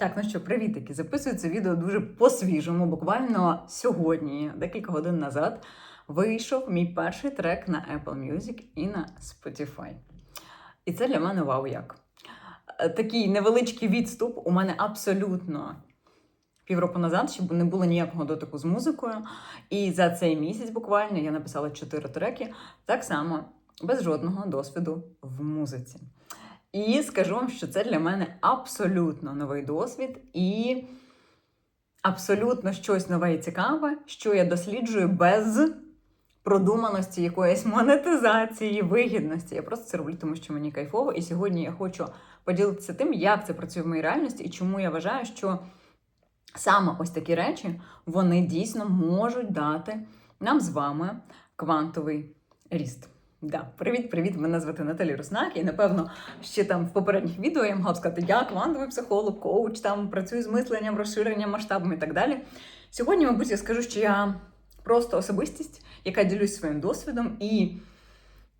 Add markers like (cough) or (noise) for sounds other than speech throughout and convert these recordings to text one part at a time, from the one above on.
Так, ну що, привітики. Записую це відео дуже по-свіжому. Буквально сьогодні, декілька годин назад, вийшов мій перший трек на Apple Music і на Spotify. І це для мене вау як. Е, Такий невеличкий відступ. У мене абсолютно півроку назад, щоб не було ніякого дотику з музикою. І за цей місяць буквально я написала чотири треки, так само без жодного досвіду в музиці. І скажу вам, що це для мене абсолютно новий досвід і абсолютно щось нове і цікаве, що я досліджую без продуманості якоїсь монетизації, вигідності. Я просто це роблю, тому що мені кайфово. І сьогодні я хочу поділитися тим, як це працює в моїй реальності, і чому я вважаю, що саме ось такі речі вони дійсно можуть дати нам з вами квантовий ріст. Да, привіт, привіт! Мене звати Наталі Руснак, і напевно ще там в попередніх відео я могла б сказати, я квантовий психолог, коуч, там працюю з мисленням, розширенням, масштабами і так далі. Сьогодні, мабуть, я скажу, що я просто особистість, яка ділюсь своїм досвідом, і,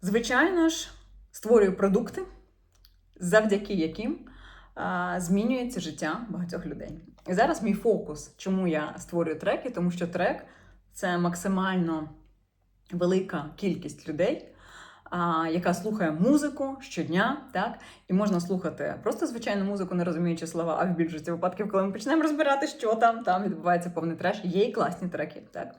звичайно ж, створюю продукти, завдяки яким а, змінюється життя багатьох людей. І зараз мій фокус, чому я створюю треки, тому що трек це максимально велика кількість людей, яка слухає музику щодня, так і можна слухати просто звичайну музику, не розуміючи слова, а в більшості випадків, коли ми почнемо розбирати, що там, там відбувається повний треш, є і класні треки. Так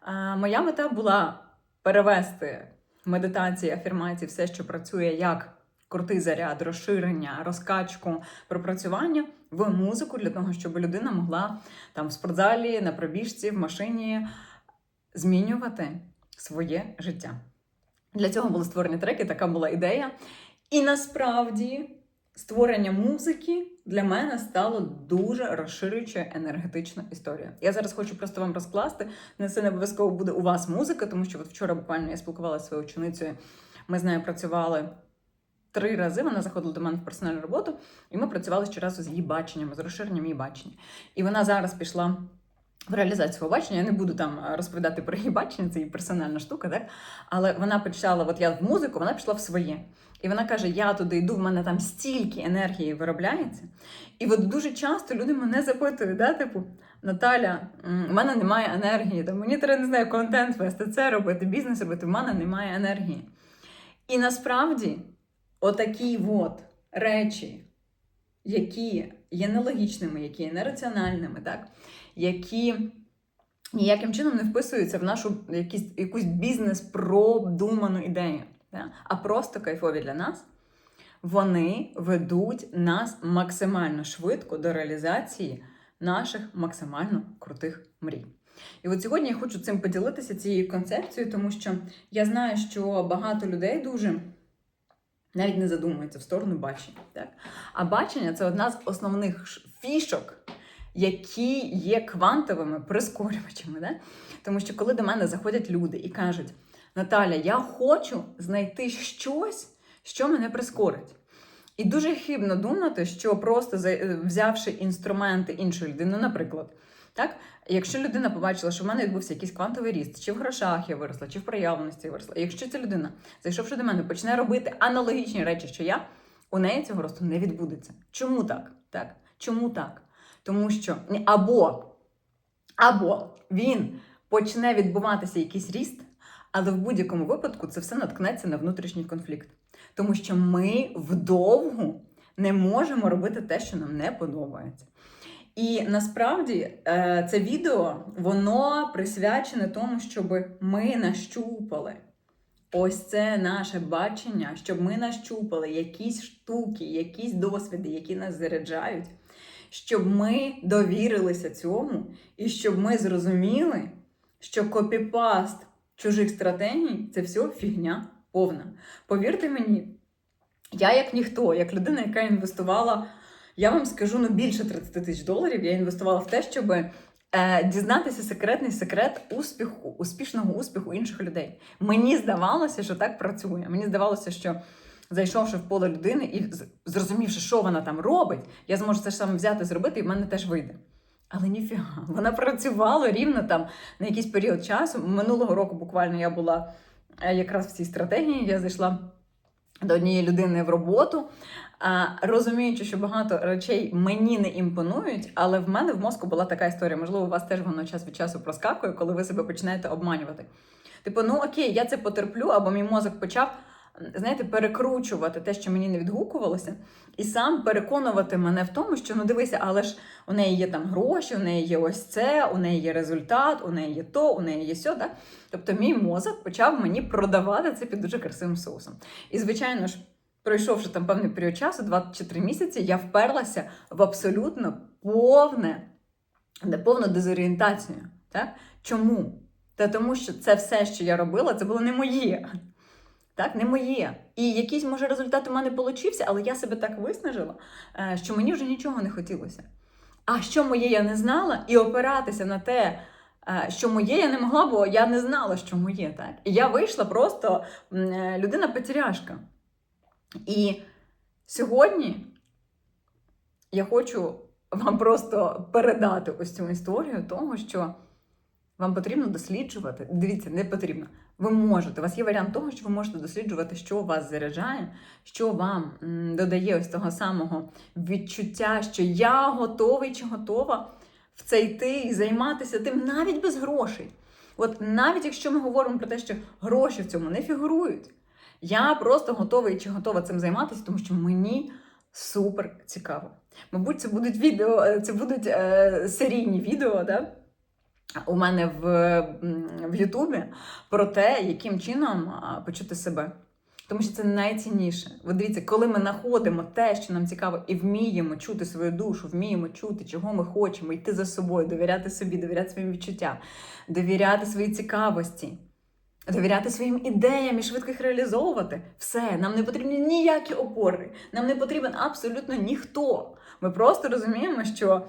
а, моя мета була перевести медитації, афірмації, все, що працює як крутий заряд, розширення, розкачку, пропрацювання в музику для того, щоб людина могла там в спортзалі, на пробіжці, в машині змінювати своє життя. Для цього були створені треки, така була ідея. І насправді створення музики для мене стало дуже розширюючою енергетичною історією. Я зараз хочу просто вам розкласти. Не це не обов'язково буде у вас музика, тому що от вчора буквально я спілкувалася зі своєю ученицею. Ми з нею працювали три рази. Вона заходила до мене в персональну роботу, і ми працювали щоразу з її баченням, з розширенням її бачення. І вона зараз пішла. В реалізацію свого бачення я не буду там розповідати про її бачення, це її персональна штука, так? Але вона почала, от я в музику, вона пішла в своє. І вона каже: Я туди йду, в мене там стільки енергії виробляється. І от дуже часто люди мене запитують, да, типу, Наталя, в мене немає енергії, там, мені треба не знаю, контент вести, це робити, бізнес робити, в мене немає енергії. І насправді, отакі от речі, які є нелогічними, які є нераціональними, так? які ніяким чином не вписуються в нашу якісь, якусь бізнес-продуману ідею, так? а просто кайфові для нас, вони ведуть нас максимально швидко до реалізації наших максимально крутих мрій. І от сьогодні я хочу цим поділитися цією концепцією, тому що я знаю, що багато людей дуже навіть не задумуються в сторону бачення. Так? А бачення це одна з основних фішок, які є квантовими прискорювачами. Да? Тому що коли до мене заходять люди і кажуть: Наталя, я хочу знайти щось, що мене прискорить. І дуже хибно думати, що просто взявши інструменти іншої людини, ну, наприклад, так, якщо людина побачила, що в мене відбувся якийсь квантовий ріст, чи в грошах я виросла, чи в проявленості я виросла. Якщо ця людина, зайшовши до мене, почне робити аналогічні речі, що я, у неї цього росту не відбудеться. Чому так? Так? Чому так? Тому що або, або він почне відбуватися якийсь ріст, але в будь-якому випадку це все наткнеться на внутрішній конфлікт. Тому що ми вдовгу не можемо робити те, що нам не подобається. І насправді е, це відео воно присвячене тому, щоб ми нащупали ось це наше бачення, щоб ми нащупали якісь штуки, якісь досвіди, які нас заряджають, щоб ми довірилися цьому, і щоб ми зрозуміли, що копіпаст чужих стратегій це все фігня повна. Повірте мені, я як ніхто, як людина, яка інвестувала, я вам скажу ну більше 30 тисяч доларів, я інвестувала в те, щоб е, дізнатися секретний секрет успіху, успішного успіху інших людей. Мені здавалося, що так працює. Мені здавалося, що зайшовши в поле людини і зрозумівши, що вона там робить, я зможу це ж саме взяти, зробити, і в мене теж вийде. Але ніфіга, (laughs) вона працювала рівно там на якийсь період часу. Минулого року буквально я була е, якраз в цій стратегії. Я зайшла до однієї людини в роботу. Розуміючи, що багато речей мені не імпонують, але в мене в мозку була така історія. Можливо, у вас теж воно час від часу проскакує, коли ви себе починаєте обманювати. Типу, ну окей, я це потерплю, або мій мозок почав, знаєте, перекручувати те, що мені не відгукувалося, і сам переконувати мене в тому, що ну дивися, але ж у неї є там гроші, у неї є ось це, у неї є результат, у неї є то, у неї є сьо. Так? Тобто мій мозок почав мені продавати це під дуже красивим соусом. І, звичайно ж, пройшовши там певний період часу, 2 чи 3 місяці, я вперлася в абсолютно повне, не повну дезорієнтацію. Так? Чому? Та тому, що це все, що я робила, це було не моє. Так, не моє. І якийсь, може, результат у мене получився, але я себе так виснажила, е, що мені вже нічого не хотілося. А що моє, я не знала, і опиратися на те, е, що моє, я не могла, бо я не знала, що моє. Так? І я вийшла просто е, людина-потеряшка. І сьогодні я хочу вам просто передати ось цю історію того, що вам потрібно досліджувати. Дивіться, не потрібно. Ви можете. У вас є варіант того, що ви можете досліджувати, що вас заряджає, що вам додає ось того самого відчуття, що я готовий чи готова в це йти і займатися тим навіть без грошей. От навіть якщо ми говоримо про те, що гроші в цьому не фігурують, я просто готовий чи готова цим займатися, тому що мені супер цікаво. Мабуть, це будуть відео, е, це будуть е, серійні відео, да? у мене в, Ютубі про те, яким чином почути себе. Тому що це найцінніше. От дивіться, коли ми знаходимо те, що нам цікаво, і вміємо чути свою душу, вміємо чути, чого ми хочемо, йти за собою, довіряти собі, довіряти своїм відчуттям, довіряти своїй цікавості, довіряти своїм ідеям і швидко їх реалізовувати. Все, нам не потрібні ніякі опори, нам не потрібен абсолютно ніхто. Ми просто розуміємо, що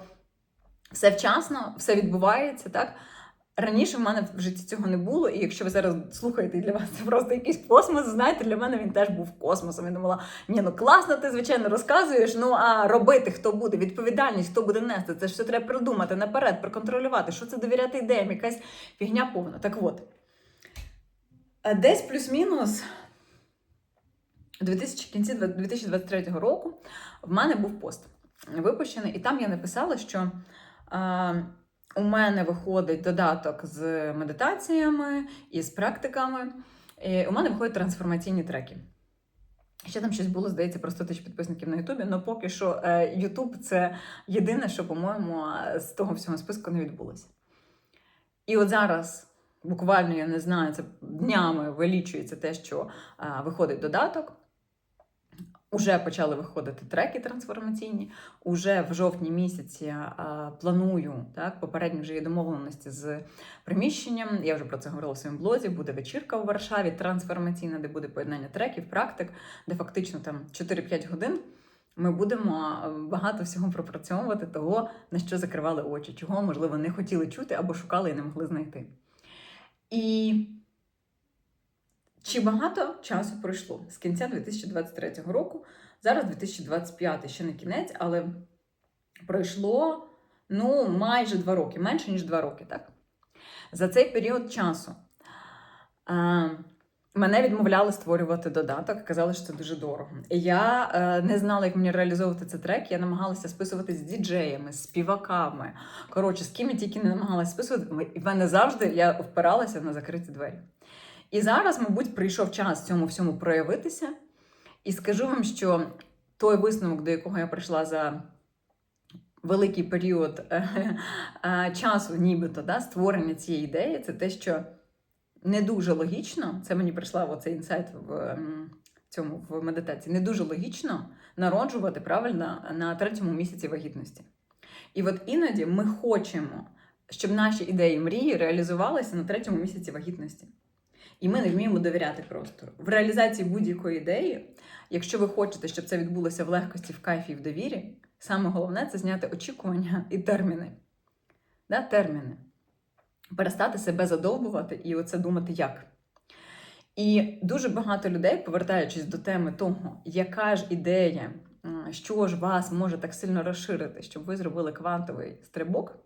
все вчасно, все відбувається, так? Раніше в мене в житті цього не було, і якщо ви зараз слухаєте і для вас це просто якийсь космос, знаєте, для мене він теж був космосом. Я думала, ні, ну класно, ти звичайно розказуєш. Ну а робити хто буде, відповідальність, хто буде нести, це ж все треба придумати наперед, проконтролювати, що це довіряти ідеям, якась фігня повна. Так от, десь плюс-мінус у кінці 2023 року в мене був пост випущений, і там я написала, що. е, у мене виходить додаток з медитаціями і з практиками. І у мене виходять трансформаційні треки. Ще там щось було, здається, про 100 тисяч підписників на Ютубі, але поки що е, Ютуб це єдине, що, по-моєму, з того всього списку не відбулося. І от зараз, буквально, я не знаю, це днями вилічується те, що е, виходить додаток. Уже почали виходити треки трансформаційні. Уже в жовтні місяці а, планую так, попередні вже є домовленості з приміщенням. Я вже про це говорила в своєму блозі. Буде вечірка у Варшаві, трансформаційна, де буде поєднання треків, практик, де фактично там 4-5 годин. Ми будемо багато всього пропрацьовувати того, на що закривали очі, чого, можливо, не хотіли чути або шукали і не могли знайти. І чи багато часу пройшло з кінця 2023 року? Зараз 2025, ще не кінець, але пройшло ну, майже два роки, менше ніж два роки, так? За цей період часу мене відмовляли створювати додаток, казали, що це дуже дорого. Я е, не знала, як мені реалізовувати цей трек. Я намагалася списувати з діджеями, з співаками. Коротше, з ким я тільки не намагалася списувати. І в мене завжди я впиралася на закриті двері. І зараз, мабуть, прийшов час цьому всьому проявитися. І скажу вам, що той висновок, до якого я прийшла за великий період е, е, часу, нібито да, створення цієї ідеї, це те, що не дуже логічно, це мені прийшла оцей інсайт в ем, цьому в медитації, не дуже логічно народжувати правильно на третьому місяці вагітності. І от іноді ми хочемо, щоб наші ідеї мрії реалізувалися на третьому місяці вагітності. І ми не вміємо довіряти простору. В реалізації будь-якої ідеї, якщо ви хочете, щоб це відбулося в легкості, в кайфі і в довірі, саме головне це зняти очікування і терміни. Да, Терміни. Перестати себе задовбувати і оце думати як. І дуже багато людей, повертаючись до теми того, яка ж ідея, що ж вас може так сильно розширити, щоб ви зробили квантовий стрибок.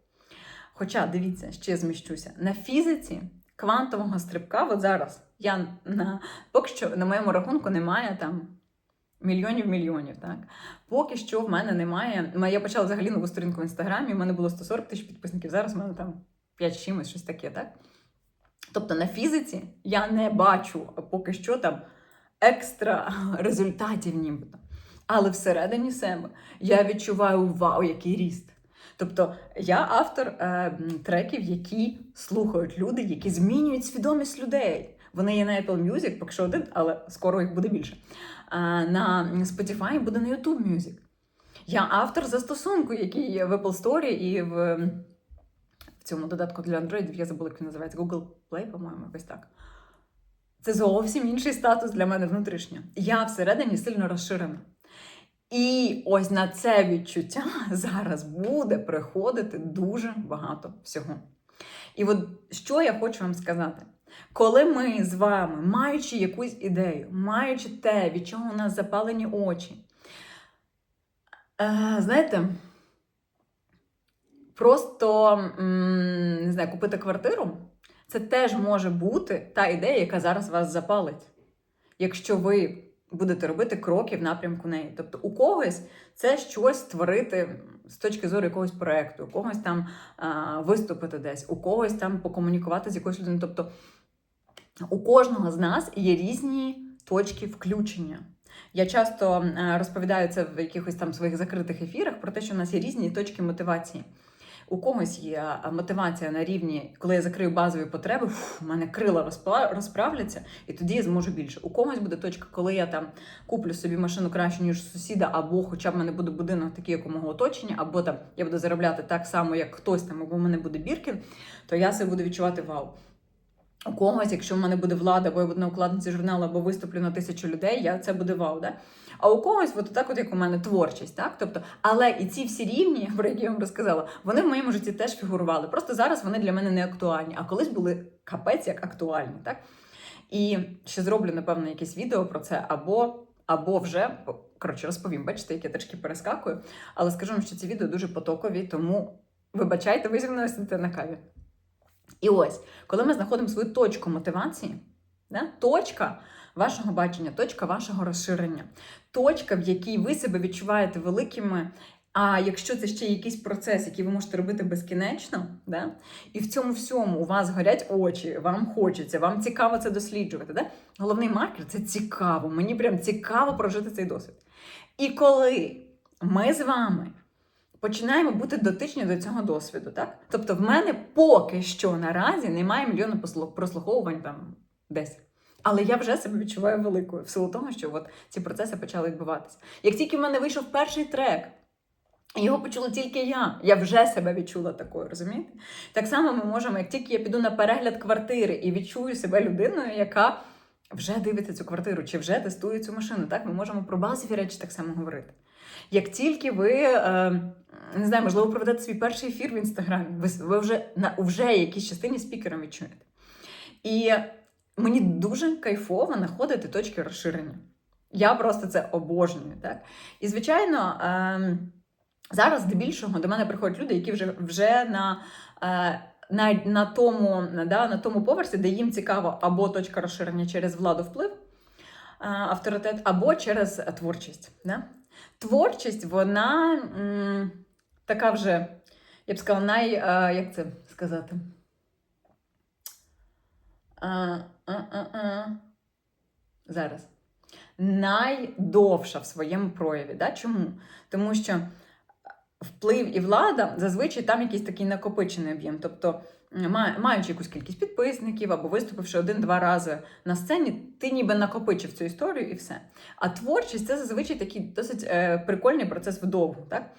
Хоча, дивіться, ще зміщуся, на фізиці квантового стрибка, от зараз я на поки що на моєму рахунку немає там Мільйонів мільйонів, так. Поки що в мене немає. Я почала взагалі нову сторінку в інстаграмі, в мене було 140 тисяч підписників, зараз в мене там 5 чимось, щось таке, так? Тобто на фізиці я не бачу поки що там екстра (laughs) результатів нібито. Але всередині себе я відчуваю вау, який ріст. Тобто я автор е, треків, які слухають люди, які змінюють свідомість людей. Вони є на Apple Music, поки що один, але скоро їх буде більше. А на Spotify буде на YouTube Music. Я автор застосунку, який є в Apple Store і в, в цьому додатку для Android, я забула, як він називається Google Play, по-моєму, якось так. Це зовсім інший статус для мене внутрішньо. Я всередині сильно розширена. І ось на це відчуття (laughs) зараз буде приходити дуже багато всього. І от що я хочу вам сказати? Коли ми з вами, маючи якусь ідею, маючи те, від чого у нас запалені очі, е, знаєте, просто не знаю, купити квартиру, це теж може бути та ідея, яка зараз вас запалить. Якщо ви будете робити кроки в напрямку неї. Тобто у когось це щось створити з точки зору якогось проекту, у когось там а, виступити десь, у когось там покомунікувати з якоюсь людиною. Тобто у кожного з нас є різні точки включення. Я часто розповідаю це в якихось там своїх закритих ефірах про те, що у нас є різні точки мотивації. У когось є мотивація на рівні, коли я закрию базові потреби, в мене крила розправляться, і тоді я зможу більше. У когось буде точка, коли я там куплю собі машину краще, ніж сусіда, або хоча б в мене буде будинок такий, як у мого оточення, або там я буду заробляти так само, як хтось там, або в мене буде біркін, то я себе буду відчувати вау. У когось, якщо в мене буде влада, або я буду на укладниці журналу, або виступлю на тисячу людей, я це буде вау. Да? А у когось, от так, от як у мене, творчість, так? Тобто, але і ці всі рівні, (laughs) про які я вам розказала, вони в моєму житті теж фігурували. Просто зараз вони для мене не актуальні, а колись були капець як актуальні. Так? І ще зроблю, напевно, якесь відео про це, або, або вже коротше розповім. Бачите, як я трішки перескакую. Але скажу вам, що ці відео дуже потокові, тому вибачайте, ви зі мною сидите на каві. І ось, коли ми знаходимо свою точку мотивації, да, точка вашого бачення, точка вашого розширення, точка, в якій ви себе відчуваєте великими. А якщо це ще якийсь процес, який ви можете робити безкінечно, да? і в цьому всьому у вас горять очі, вам хочеться, вам цікаво це досліджувати. Да? Головний маркер це цікаво. Мені прям цікаво прожити цей досвід. І коли ми з вами починаємо бути дотичні до цього досвіду, так? Тобто, в мене поки що наразі немає мільйону прослуховувань там десь. Але я вже себе відчуваю великою в силу того, що от ці процеси почали відбуватися. Як тільки в мене вийшов перший трек, його почула тільки я. Я вже себе відчула такою, розумієте? Так само ми можемо, як тільки я піду на перегляд квартири і відчую себе людиною, яка вже дивиться цю квартиру чи вже тестує цю машину. Так, ми можемо про базові речі так само говорити. Як тільки ви е, не знаю, можливо, проведете свій перший ефір в інстаграмі, ви, ви вже на вже якійсь частині спікером відчуєте. І мені дуже кайфово знаходити точки розширення. Я просто це обожнюю. Так? І, звичайно, е, зараз здебільшого до мене приходять люди, які вже, вже на. Е, на, на, тому, да, на тому поверсі, де їм цікаво або точка розширення через владу вплив, е, авторитет, або через творчість. Да? Творчість, вона така вже, я б сказала, най, е, як це сказати? А, а, а, а. Зараз. Найдовша в своєму прояві. Да? Чому? Тому що вплив і влада зазвичай там якийсь такий накопичений об'єм. Тобто, маючи якусь кількість підписників або виступивши один-два рази на сцені, ти ніби накопичив цю історію і все. А творчість це зазвичай такий досить е, прикольний процес вдовгу. Так?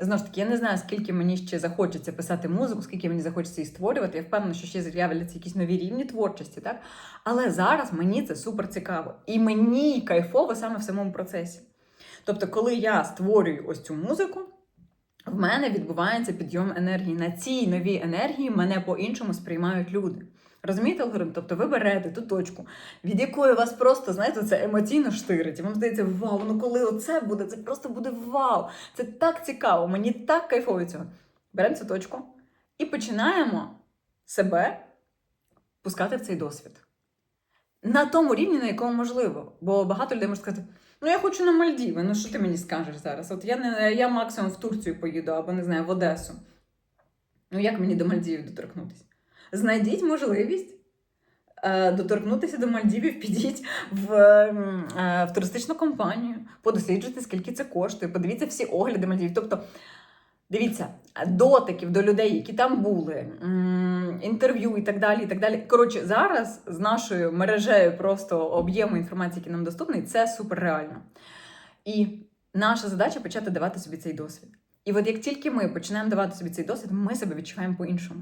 Знову ж таки, я не знаю, скільки мені ще захочеться писати музику, скільки мені захочеться її створювати. Я впевнена, що ще з'являться якісь нові рівні творчості, так? Але зараз мені це супер цікаво. І мені кайфово саме в самому процесі. Тобто, коли я створюю ось цю музику, в мене відбувається підйом енергії. На цій новій енергії мене по-іншому сприймають люди. Розумієте алгоритм? Тобто ви берете ту точку, від якої вас просто, знаєте, це емоційно штирить. І вам здається, вау, ну коли оце буде, це просто буде вау. Це так цікаво, мені так кайфово цього. Беремо цю точку і починаємо себе пускати в цей досвід. На тому рівні, на якому можливо. Бо багато людей можуть сказати, Ну, я хочу на Мальдіви. Ну, що ти мені скажеш зараз? От я не я максимум в Турцію поїду або не знаю, в Одесу. Ну, як мені до Мальдівів доторкнутися? Знайдіть можливість е, доторкнутися до Мальдівів, підіть в, е, в туристичну компанію, подосліджуйте, скільки це коштує, подивіться всі огляди Мальдівів. Тобто, дивіться, дотиків до людей, які там були, інтерв'ю і так далі. і так далі. Коротше, зараз з нашою мережею просто об'єму інформації, який нам доступний, це суперреально. І наша задача почати давати собі цей досвід. І от як тільки ми починаємо давати собі цей досвід, ми себе відчуваємо по-іншому.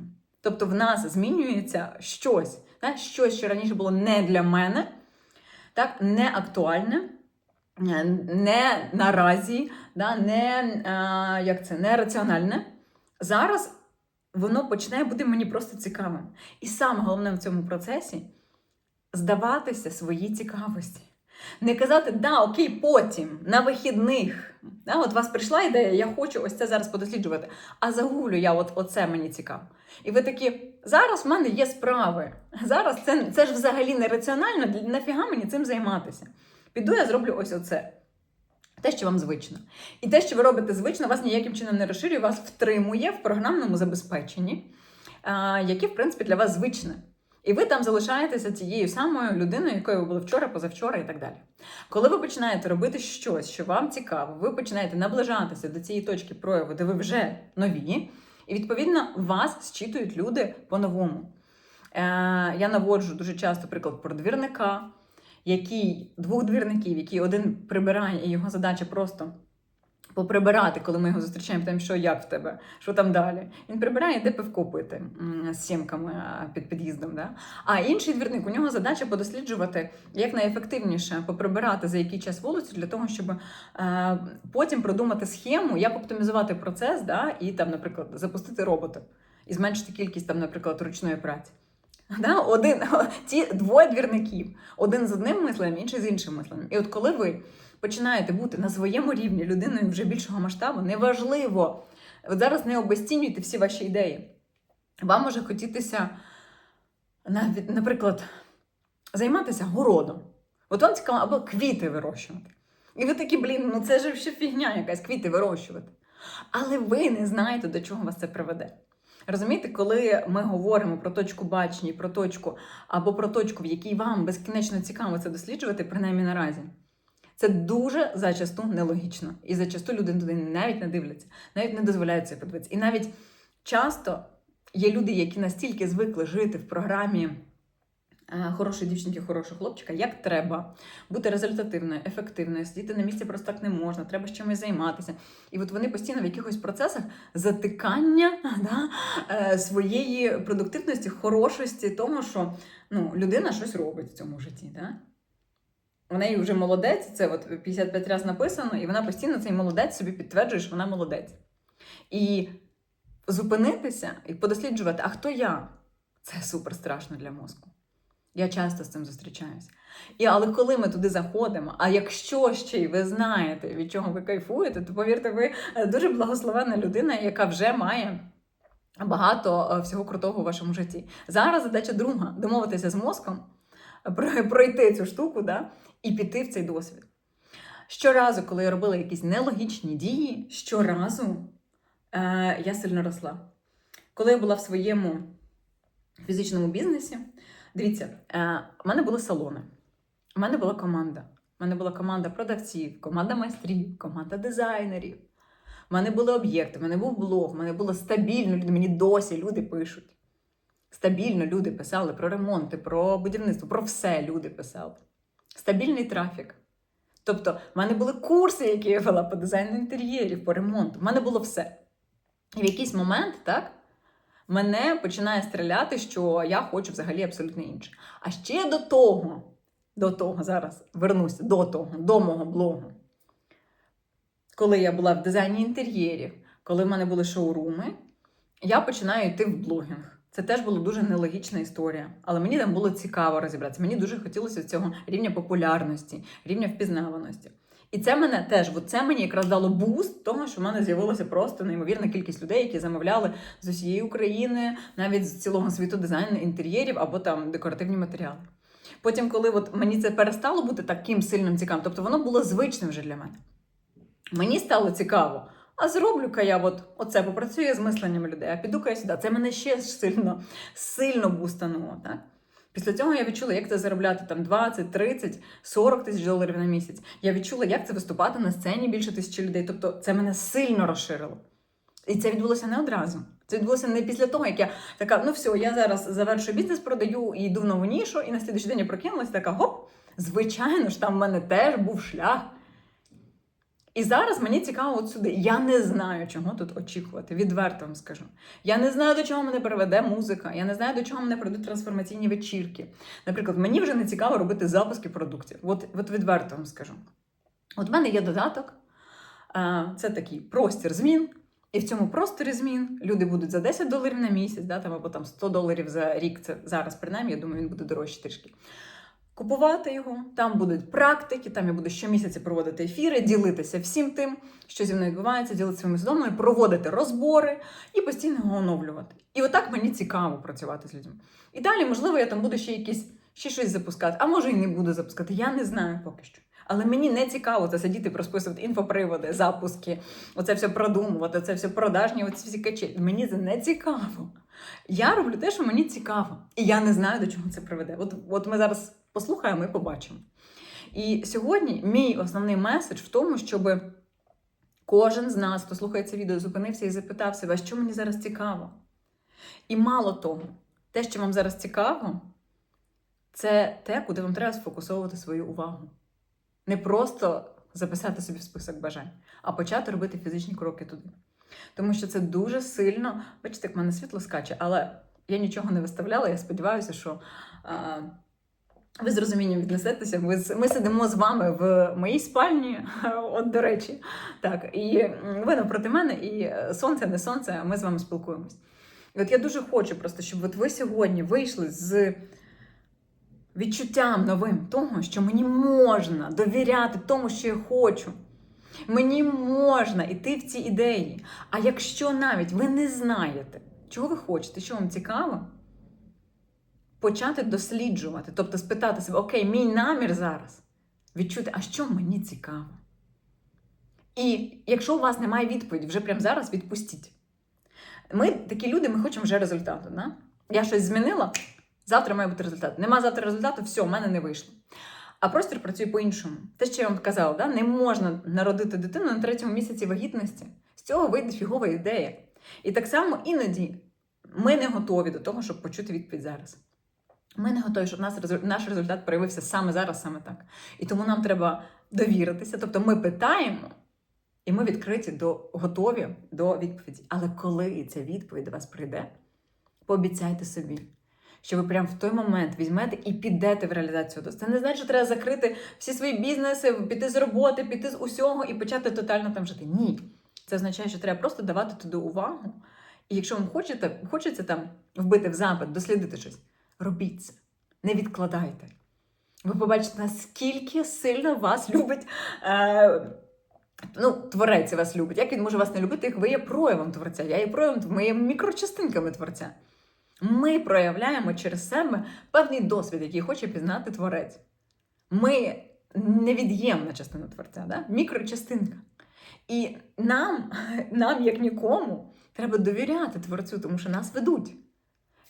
Тобто в нас змінюється щось, так? щось, що раніше було не для мене, так? не актуальне, не наразі, да? не, а, як це, не раціональне. Зараз воно починає бути мені просто цікавим. І саме головне в цьому процесі здаватися своїй цікавості. Не казати, да, окей, потім, на вихідних. Да, от вас прийшла ідея, я хочу ось це зараз подосліджувати. А загуглю я, от оце мені цікаво. І ви такі, зараз в мене є справи. Зараз це, це ж взагалі не раціонально, нафіга мені цим займатися. Піду, я зроблю ось оце. Те, що вам звично. І те, що ви робите звично, вас ніяким чином не розширює, вас втримує в програмному забезпеченні, яке, в принципі, для вас звичне. І ви там залишаєтеся тією самою людиною, якою ви були вчора, позавчора і так далі. Коли ви починаєте робити щось, що вам цікаво, ви починаєте наближатися до цієї точки прояву, де ви вже нові, і відповідно вас зчитують люди по-новому. Е, я наводжу дуже часто приклад про двірника, який двох двірників, який один прибирає, і його задача просто поприбирати, коли ми його зустрічаємо, там що як в тебе, що там далі. Він прибирає, йде пивко пити з сімками під під'їздом. Да? А інший двірник, у нього задача подосліджувати, як найефективніше поприбирати за який час вулицю для того, щоб е, потім продумати схему, як оптимізувати процес, да? і там, наприклад, запустити робота і зменшити кількість там, наприклад, ручної праці. Да? Один, (laughs) ті двоє двірників, один з одним мисленням, інший з іншим мисленням. І от коли ви починаєте бути на своєму рівні людиною вже більшого масштабу, неважливо. От зараз не обесцінюйте всі ваші ідеї. Вам може хотітися, навіть, наприклад, займатися городом. От вам цікаво, або квіти вирощувати. І ви такі, блін, ну це ж ще фігня якась квіти вирощувати. Але ви не знаєте, до чого вас це приведе. Розумієте, коли ми говоримо про точку бачення, про точку або про точку, в якій вам безкінечно цікаво це досліджувати, принаймні наразі. Це дуже зачасту нелогічно. І зачасту люди туди навіть не дивляться, навіть не дозволяють це подивитися. І навіть часто є люди, які настільки звикли жити в програмі е, хорошої дівчинки, хорошого хлопчика, як треба, бути результативною, ефективною, сидіти на місці просто так не можна, треба з чимось займатися. І от вони постійно в якихось процесах затикання (laughs) да, е, своєї продуктивності, хорошості, тому що ну, людина щось робить в цьому житті. Да? В неї вже молодець, це от 55 разів написано, і вона постійно цей молодець собі підтверджує, що вона молодець. І зупинитися і подосліджувати, а хто я? Це супер страшно для мозку. Я часто з цим зустрічаюся. І, але коли ми туди заходимо, а якщо ще й ви знаєте, від чого ви кайфуєте, то повірте, ви е, дуже благословенна людина, яка вже має багато е, всього крутого у вашому житті. Зараз задача друга домовитися з мозком, пройти цю штуку да, і піти в цей досвід. Щоразу, коли я робила якісь нелогічні дії, щоразу е, я сильно росла. Коли я була в своєму фізичному бізнесі, дивіться, е, у мене були салони, у мене була команда. У мене була команда продавців, команда майстрів, команда дизайнерів. У мене були об'єкти, в мене був блог, в мене було стабільно, мені досі люди пишуть. Стабільно люди писали про ремонти, про будівництво, про все люди писали. Стабільний трафік. Тобто, в мене були курси, які я вела по дизайну інтер'єрів, по ремонту. В мене було все. І в якийсь момент, так, мене починає стріляти, що я хочу взагалі абсолютно інше. А ще до того, до того, зараз вернуся, до того, до мого блогу. Коли я була в дизайні інтер'єрів, коли в мене були шоуруми, я починаю йти в блогінг. Це теж була дуже нелогічна історія, але мені там було цікаво розібратися. Мені дуже хотілося цього рівня популярності, рівня впізнаваності. І це мене теж, от це мені якраз дало буст того, що в мене з'явилася просто неймовірна кількість людей, які замовляли з усієї України, навіть з цілого світу дизайну інтер'єрів або там декоративні матеріали. Потім, коли от мені це перестало бути таким сильним цікавим, тобто воно було звичним вже для мене. Мені стало цікаво. А зроблю-ка я от оце попрацюю з мисленням людей, а піду-ка я сюди. Це мене ще сильно, сильно бустануло. Так? Після цього я відчула, як це заробляти там 20, 30, 40 тисяч доларів на місяць. Я відчула, як це виступати на сцені більше тисячі людей. Тобто це мене сильно розширило. І це відбулося не одразу. Це відбулося не після того, як я така, ну все, я зараз завершую бізнес, продаю і йду в нову нішу, і на слідчий день я прокинулася, така гоп, звичайно ж, там в мене теж був шлях. І зараз мені цікаво от сюди. Я не знаю, чого тут очікувати. Відверто вам скажу. Я не знаю, до чого мене приведе музика. Я не знаю, до чого мене приведуть трансформаційні вечірки. Наприклад, мені вже не цікаво робити запуски продуктів. От, от відверто вам скажу. От в мене є додаток, це такий простір змін. І в цьому просторі змін люди будуть за 10 доларів на місяць, да, там, або там 100 доларів за рік. Це зараз, принаймні, я думаю, він буде дорожче трішки. Купувати його, там будуть практики, там я буду щомісяця проводити ефіри, ділитися всім тим, що зі мною відбувається, ділитися своїми свідомими, проводити розбори і постійно його оновлювати. І отак мені цікаво працювати з людьми. І далі, можливо, я там буду ще якісь ще щось запускати, а може і не буду запускати. Я не знаю поки що. Але мені не цікаво це сидіти, розписувати інфоприводи, запуски, оце все продумувати, це все продажні, оці всі качі. Мені це не цікаво. Я роблю те, що мені цікаво, і я не знаю, до чого це приведе. От, от ми зараз послухаємо і побачимо. І сьогодні мій основний меседж в тому, щоб кожен з нас, хто слухає це відео, зупинився і запитав себе, що мені зараз цікаво. І мало того, те, що вам зараз цікаво, це те, куди вам треба сфокусовувати свою увагу. Не просто записати собі в список бажань, а почати робити фізичні кроки туди. Тому що це дуже сильно, бачите, як в мене світло скаче, але я нічого не виставляла. Я сподіваюся, що ви з розумінням віднесетеся. Ми, ми сидимо з вами в моїй спальні, (laughs) от до речі. Так, і ви напроти мене, і е, сонце, не сонце, ми з вами спілкуємось. От я дуже хочу просто, щоб от ви сьогодні вийшли з відчуттям новим того, що мені можна довіряти тому, що я хочу. Мені можна йти в ці ідеї. А якщо навіть ви не знаєте, чого ви хочете, що вам цікаво, почати досліджувати, тобто спитати себе, окей, мій намір зараз відчути, а що мені цікаво. І якщо у вас немає відповіді, вже прямо зараз відпустіть. Ми такі люди, ми хочемо вже результату. Да? Я щось змінила, завтра має бути результат. Нема завтра результату, все, в мене не вийшло. А простір працює по-іншому. Те, що я вам казала, да? не можна народити дитину на третьому місяці вагітності. З цього вийде фігова ідея. І так само іноді ми не готові до того, щоб почути відповідь зараз. Ми не готові, щоб наш, результат проявився саме зараз, саме так. І тому нам треба довіритися. Тобто ми питаємо, і ми відкриті до готові до відповіді. Але коли ця відповідь до вас прийде, пообіцяйте собі, що ви прямо в той момент візьмете і підете в реалізацію. Це не значить, що треба закрити всі свої бізнеси, піти з роботи, піти з усього і почати тотально там жити. Ні. Це означає, що треба просто давати туди увагу. І якщо вам хочете, хочеться там вбити в запит, дослідити щось, робіть це. Не відкладайте. Ви побачите, наскільки сильно вас любить. Е- Ну, творець вас любить. Як він може вас не любити, як ви є проявом творця? Я є проявом, ми є мікрочастинками творця. Ми проявляємо через себе певний досвід, який хоче пізнати творець. Ми невід'ємна частина творця, да? мікрочастинка. І нам, (laughs) нам, як нікому, треба довіряти творцю, тому що нас ведуть.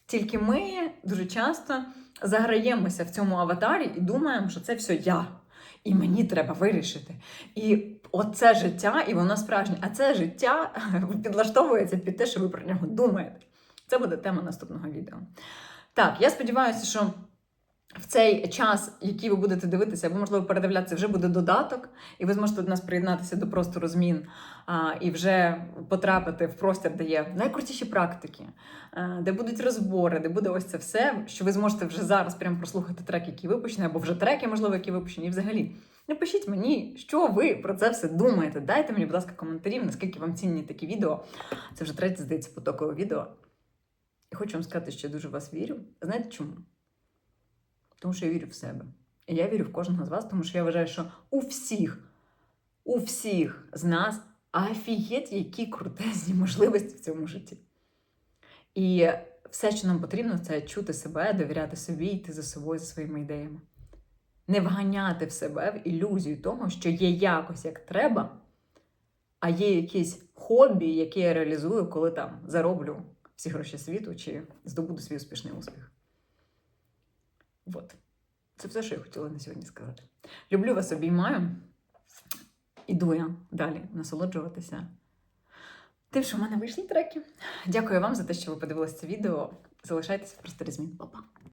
Тільки ми дуже часто заграємося в цьому аватарі і думаємо, що це все я. І мені треба вирішити. І оце життя, і воно справжнє. А це життя (laughs) підлаштовується під те, що ви про нього думаєте. Це буде тема наступного відео. Так, я сподіваюся, що в цей час, який ви будете дивитися, або, можливо, передивлятися, вже буде додаток, і ви зможете до нас приєднатися до простору змін а, і вже потрапити в простір, де є найкрутіші практики, а, де будуть розбори, де буде ось це все, що ви зможете вже зараз прямо прослухати трек, який випущений, або вже треки, можливо, які випущені. І взагалі, напишіть мені, що ви про це все думаєте. Дайте мені, будь ласка, коментарів, наскільки вам цінні такі відео. Це вже третє, здається, потокове відео. І хочу вам сказати, що я дуже вас вірю. Знаєте чому? Тому що я вірю в себе. І я вірю в кожного з вас, тому що я вважаю, що у всіх, у всіх з нас офігеть, які крутезні можливості в цьому житті. І все, що нам потрібно, це чути себе, довіряти собі, йти за собою, за своїми ідеями. Не вганяти в себе в ілюзію того, що є якось як треба, а є якісь хобі, які я реалізую, коли там зароблю всі гроші світу чи здобуду свій успішний успіх. От. Це все, що я хотіла на сьогодні сказати. Люблю вас, обіймаю. Іду я далі насолоджуватися тим, що в мене вийшли треки. Дякую вам за те, що ви подивилися це відео. Залишайтеся в просторі змін. Па-па!